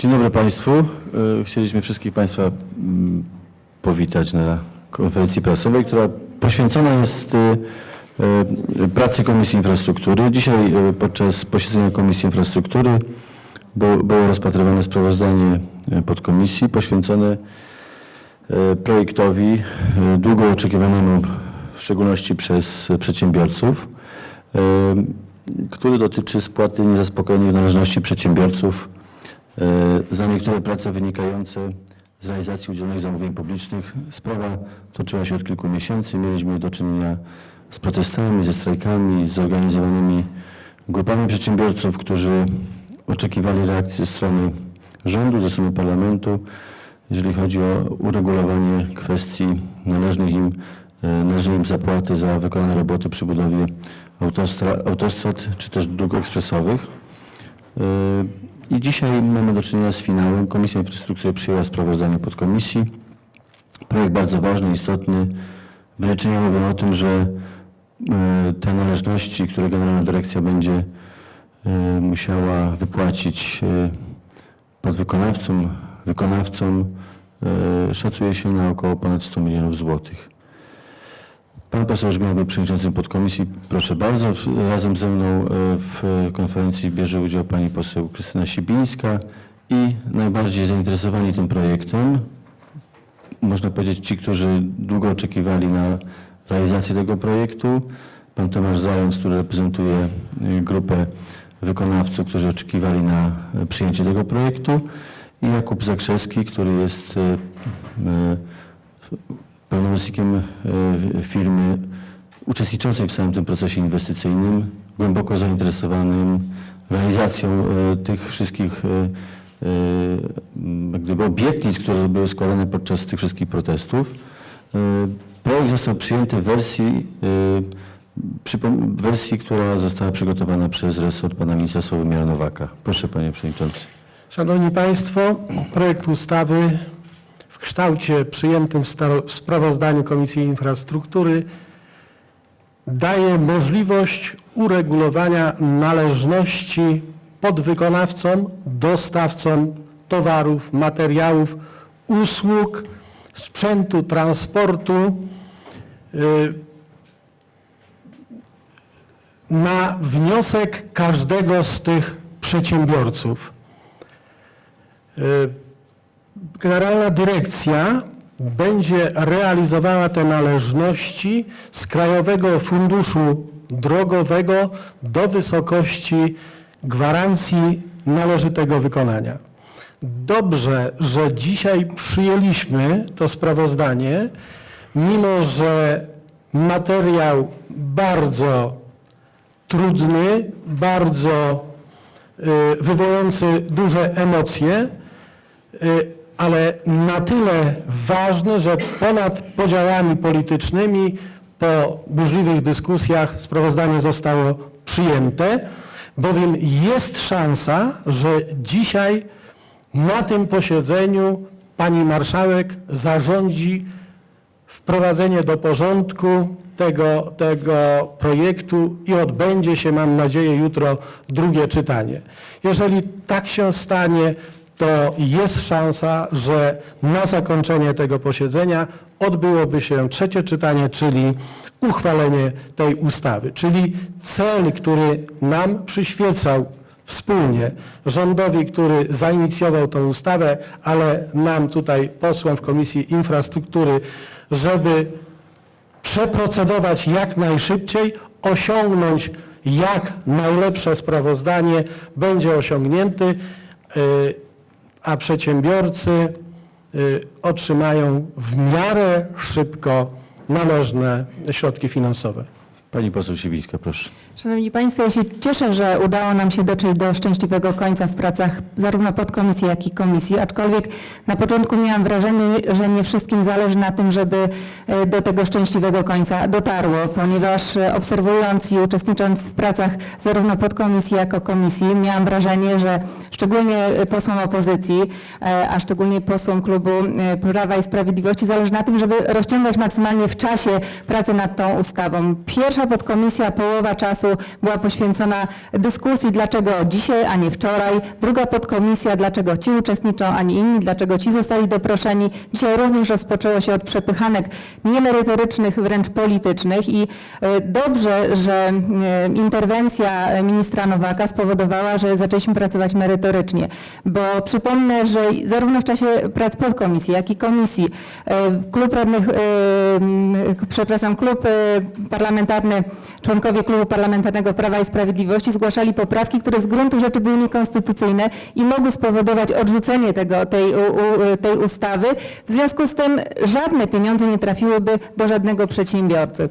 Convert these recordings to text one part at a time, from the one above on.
Dzień dobry Państwu. E, Chcieliśmy wszystkich Państwa mm, powitać na konferencji prasowej, która poświęcona jest e, e, pracy Komisji Infrastruktury. Dzisiaj podczas posiedzenia Komisji Infrastruktury było, rozpatrywane sprawozdanie podkomisji poświęcone projektowi długo oczekiwanemu w szczególności przez przedsiębiorców, który dotyczy spłaty niezaspokojonych należności przedsiębiorców za niektóre prace wynikające z realizacji udzielonych zamówień publicznych. Sprawa toczyła się od kilku miesięcy. Mieliśmy do czynienia z protestami, ze strajkami, z zorganizowanymi grupami przedsiębiorców, którzy oczekiwali reakcji ze strony rządu, ze strony parlamentu, jeżeli chodzi o uregulowanie kwestii należnych im, e, należnej im zapłaty za wykonane roboty przy budowie autostra- autostrad czy też dróg ekspresowych. I dzisiaj mamy do czynienia z finałem. Komisja Infrastruktury przyjęła sprawozdanie podkomisji. Projekt bardzo ważny, istotny. Wyliczenia mówią o tym, że e, te należności, które Generalna Dyrekcja będzie e, musiała wypłacić e, podwykonawcom, wykonawcom, szacuje się na około ponad 100 milionów złotych. Pan poseł Żmiel był przewodniczącym podkomisji. Proszę bardzo. Razem ze mną e, w konferencji bierze udział pani poseł Krystyna Sibińska i najbardziej zainteresowani tym projektem, można powiedzieć ci, którzy długo oczekiwali na realizację tego projektu. Pan Tomasz Zając, który reprezentuje e, grupę wykonawców, którzy oczekiwali na e, przyjęcie tego projektu i Jakub Zakrzewski, który jest pełnomocnikiem e, firmy uczestniczącej w całym tym procesie inwestycyjnym, głęboko zainteresowanym realizacją e, tych wszystkich e, gdyby obietnic, które były składane podczas tych wszystkich protestów. Projekt został przyjęty w wersji, wersji, która została przygotowana przez resort pana ministra Sławomira Nowaka. Proszę panie przewodniczący. Szanowni Państwo, projekt ustawy kształcie przyjętym w sprawozdaniu Komisji Infrastruktury daje możliwość uregulowania należności podwykonawcom, dostawcom towarów, materiałów, usług, sprzętu, transportu y, na wniosek każdego z tych przedsiębiorców. Generalna Dyrekcja będzie realizowała te należności z Krajowego Funduszu Drogowego do wysokości gwarancji należytego wykonania. Dobrze, że dzisiaj przyjęliśmy to sprawozdanie, mimo że materiał bardzo trudny, bardzo y, wywołujący duże emocje, y, ale na tyle ważny, że ponad podziałami politycznymi po burzliwych dyskusjach sprawozdanie zostało przyjęte, bowiem jest szansa, że dzisiaj na tym posiedzeniu pani marszałek zarządzi wprowadzenie do porządku tego, tego projektu i odbędzie się, mam nadzieję, jutro drugie czytanie. Jeżeli tak się stanie, to jest szansa, że na zakończenie tego posiedzenia odbyłoby się trzecie czytanie, czyli uchwalenie tej ustawy. Czyli cel, który nam przyświecał wspólnie rządowi, który zainicjował tę ustawę, ale nam tutaj posłom w Komisji Infrastruktury, żeby przeprocedować jak najszybciej, osiągnąć jak najlepsze sprawozdanie będzie osiągnięty, y, a przedsiębiorcy y, otrzymają w miarę szybko należne środki finansowe. Pani poseł Sibińska, proszę. Szanowni Państwo, ja się cieszę, że udało nam się dotrzeć do szczęśliwego końca w pracach zarówno podkomisji, jak i komisji, aczkolwiek na początku miałam wrażenie, że nie wszystkim zależy na tym, żeby e, do tego szczęśliwego końca dotarło, ponieważ e, obserwując i uczestnicząc w pracach zarówno podkomisji, jak i komisji, miałam wrażenie, że szczególnie e, posłom opozycji, a szczególnie posłom klubu Prawa i Sprawiedliwości zależy na tym, żeby rozciągać maksymalnie w czasie pracę nad tą ustawą. Pierwsza podkomisja, połowa czasu była poświęcona dyskusji, dlaczego dzisiaj, a nie wczoraj. Druga podkomisja, dlaczego ci uczestniczą, a nie inni, dlaczego ci zostali doproszeni. Dzisiaj również rozpoczęło się od przepychanek niemerytorycznych, wręcz politycznych i e, dobrze, że e, interwencja ministra Nowaka spowodowała, że zaczęliśmy pracować merytorycznie, bo przypomnę, że zarówno w czasie prac podkomisji, jak i komisji e, klub radnych, przepraszam, klub parlamentarny, członkowie klubu parlamentarnego Prawa i Sprawiedliwości zgłaszali poprawki, które z gruntu rzeczy były niekonstytucyjne i mogły spowodować odrzucenie tego, tej, u, u, tej ustawy. W związku z tym żadne pieniądze nie trafiłyby do żadnego przedsiębiorcy.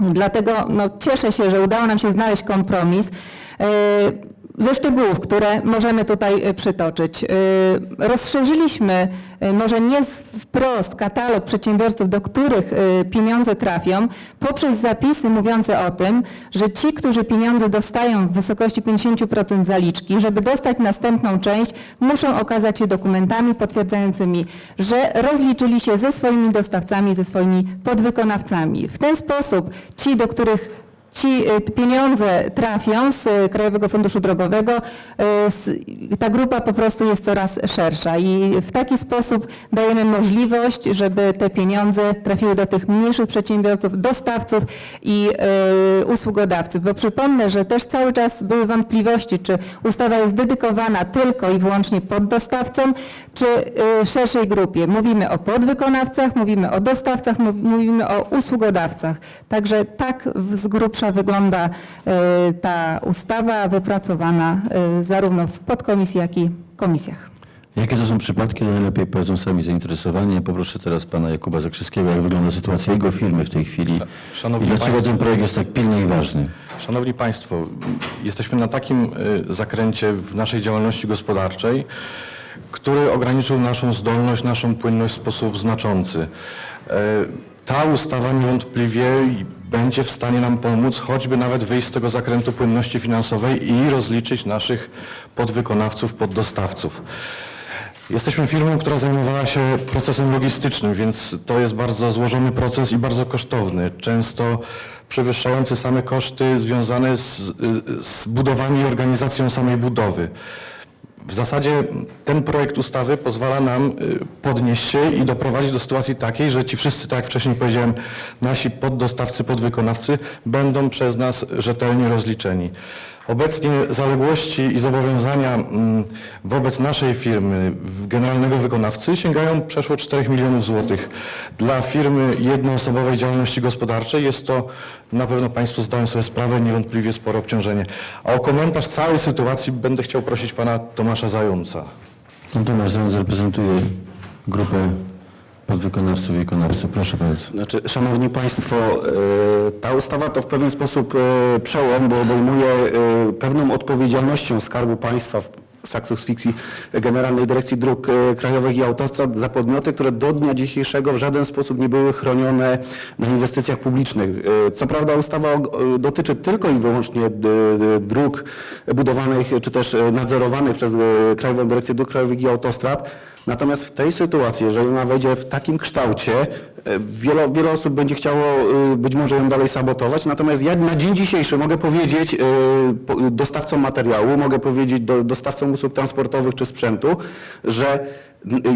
Dlatego no, cieszę się, że udało nam się znaleźć kompromis. E, Ze szczegółów, które możemy tutaj e, przytoczyć. E, Rozszerzyliśmy, e, może nie wprost, katalog przedsiębiorców, do których pieniądze trafią, poprzez zapisy mówiące o tym, że ci, którzy pieniądze dostają w wysokości 50% zaliczki, żeby dostać następną część, muszą okazać się dokumentami potwierdzającymi, że rozliczyli się ze swoimi dostawcami, ze swoimi podwykonawcami. W ten sposób ci, do których ci y, pieniądze trafią z y, Krajowego Funduszu Drogowego, y, ta grupa po prostu jest coraz szersza i w taki sposób dajemy możliwość, żeby te pieniądze trafiły do tych mniejszych przedsiębiorców, dostawców i usługodawców. Bo przypomnę, że też cały czas były wątpliwości, czy ustawa jest dedykowana tylko i wyłącznie poddostawcom, czy szerszej grupie. Mówimy o podwykonawcach, mówimy o dostawcach, mów- mówimy o usługodawcach. Także tak z wygląda y, ta ustawa wypracowana y, zarówno w podkomisji, jak i komisjach. Jakie to są przypadki, to najlepiej powiedzą sami zainteresowani. Poproszę teraz pana Jakuba Zakrzyskiego, jak wygląda sytuacja jego firmy w tej chwili Szanowni i dlaczego państwo. ten projekt jest tak pilny i ważny. Szanowni Państwo, jesteśmy na takim y, zakręcie w naszej działalności gospodarczej, który ograniczył naszą zdolność, naszą płynność w sposób znaczący. Ta ustawa niewątpliwie będzie w stanie nam pomóc, choćby nawet wyjść z tego zakrętu płynności finansowej i rozliczyć naszych podwykonawców, poddostawców. Jesteśmy firmą, która zajmowała się procesem logistycznym, więc to jest bardzo złożony proces i bardzo kosztowny, często przewyższający same koszty związane z, y, z budowaniem i organizacją samej budowy. W zasadzie ten projekt ustawy pozwala nam y, podnieść się i doprowadzić do sytuacji takiej, że ci wszyscy, tak jak wcześniej powiedziałem, nasi poddostawcy, podwykonawcy będą przez nas rzetelnie rozliczeni. Obecnie zaległości i zobowiązania mm, wobec naszej firmy, generalnego wykonawcy sięgają przeszło 4 milionów złotych. Dla firmy jednoosobowej działalności gospodarczej jest to, na pewno Państwo zdają sobie sprawę, niewątpliwie spore obciążenie. A o komentarz całej sytuacji będę chciał prosić Pana Tomasza Zająca. Pan Tomasz Zając reprezentuje grupę podwykonawców i wykonawców. Proszę bardzo. Znaczy, Szanowni Państwo, e, ta ustawa to w pewien sposób e, przełom, bo obejmuje e, pewną odpowiedzialnością Skarbu Państwa w Fixi Generalnej Dyrekcji Dróg Krajowych i Autostrad za podmioty, które do dnia dzisiejszego w żaden sposób nie były chronione na inwestycjach publicznych. Co prawda ustawa dotyczy tylko i wyłącznie dróg budowanych czy też nadzorowanych przez Krajową Dyrekcję Dróg Krajowych i Autostrad, Natomiast w tej sytuacji, jeżeli ona wejdzie w takim kształcie, e, wiele, wiele osób będzie chciało e, być może ją dalej sabotować. Natomiast ja na dzień dzisiejszy mogę powiedzieć e, dostawcom materiału, mogę powiedzieć do, dostawcom usług transportowych czy sprzętu, że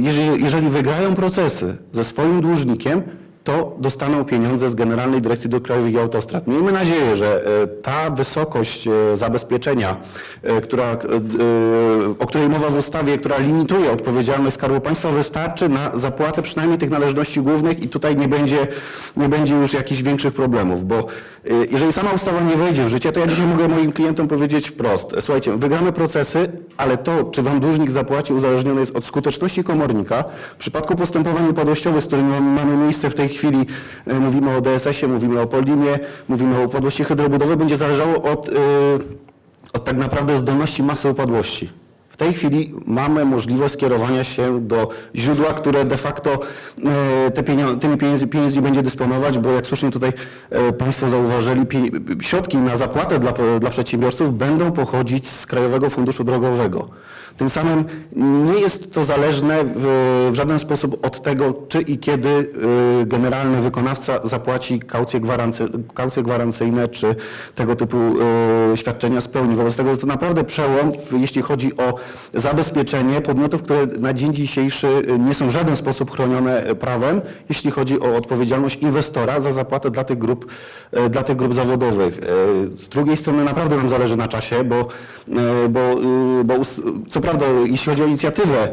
jeżeli, jeżeli wygrają procesy ze swoim dłużnikiem, to dostaną pieniądze z Generalnej Dyrekcji Dróg Krajowych i Autostrad. Miejmy nadzieję, że e, ta wysokość e, zabezpieczenia, e, która, o której mowa w ustawie, która limituje odpowiedzialność Skarbu Państwa, wystarczy na zapłatę przynajmniej tych należności głównych i tutaj nie będzie, nie będzie już jakichś większych problemów, bo jeżeli sama ustawa nie wejdzie w życie, to ja dzisiaj mogę moim klientom powiedzieć wprost, słuchajcie, wygramy procesy, ale to, czy Wam dłużnik zapłaci, uzależnione jest od skuteczności komornika. W przypadku postępowań upadłościowych, z którymi mam- mamy miejsce w tej chwili, e, mówimy o DSS-ie, mówimy o Poldimie, mówimy o upadłości hydrobudowej, będzie zależało od, e, od tak naprawdę zdolności masy upadłości. W tej chwili mamy możliwość skierowania się do źródła, które de facto e, te pienio- tymi pieniędzmi będzie dysponować, bo jak słusznie tutaj e, Państwo zauważyli, środki na zapłatę dla, dla przedsiębiorców będą pochodzić z Krajowego Funduszu Drogowego. Tym samym nie jest to zależne w, w żaden sposób od tego, czy i kiedy y, generalny wykonawca zapłaci kaucje, gwarancy, kaucje gwarancyjne, czy tego typu świadczenia spełni. Wobec tego jest to naprawdę przełom, jeśli chodzi o zabezpieczenie podmiotów, które na dzień dzisiejszy y, nie są w żaden sposób chronione y, prawem, jeśli chodzi o odpowiedzialność inwestora za zapłatę dla tych grup, y, dla tych grup zawodowych. Y, Z drugiej strony naprawdę nam zależy na czasie, bo, bo, y, bo co prawda jeśli chodzi o inicjatywę,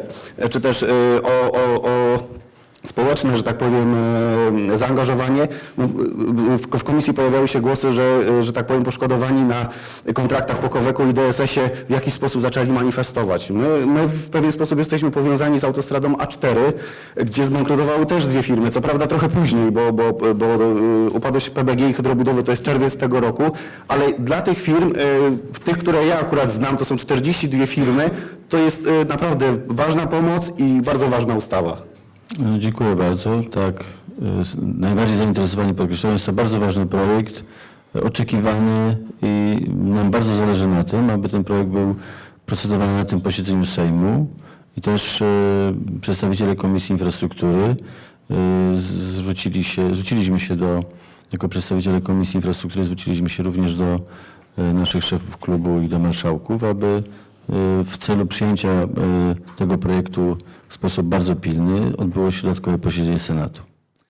czy też o, o, o społeczne, że tak powiem, e, zaangażowanie. W, w, komisji pojawiały się głosy, że, e, że tak powiem, poszkodowani na kontraktach po Koweku i DSS-ie w jakiś sposób zaczęli manifestować. My, my w pewien sposób jesteśmy powiązani z autostradą A4, gdzie zbankrutowały też dwie firmy, co prawda trochę później, bo, bo, bo e, upadłość PBG i hydrobudowy to jest czerwiec tego roku, ale dla tych firm, tych, które ja akurat znam, to są 42 firmy, to jest naprawdę ważna pomoc i bardzo ważna ustawa. E, Dziękuję bardzo. Tak, e, najbardziej zainteresowani podkreślają, jest to bardzo ważny projekt, e, oczekiwany i nam bardzo zależy na tym, aby ten projekt był procedowany na tym posiedzeniu Sejmu i też przedstawiciele Komisji Infrastruktury zwrócili się, zwróciliśmy się do, jako przedstawiciele Komisji Infrastruktury zwróciliśmy się również do naszych szefów klubu i do marszałków, aby w celu przyjęcia e, tego projektu w sposób bardzo pilny odbyło się dodatkowe posiedzenie Senatu.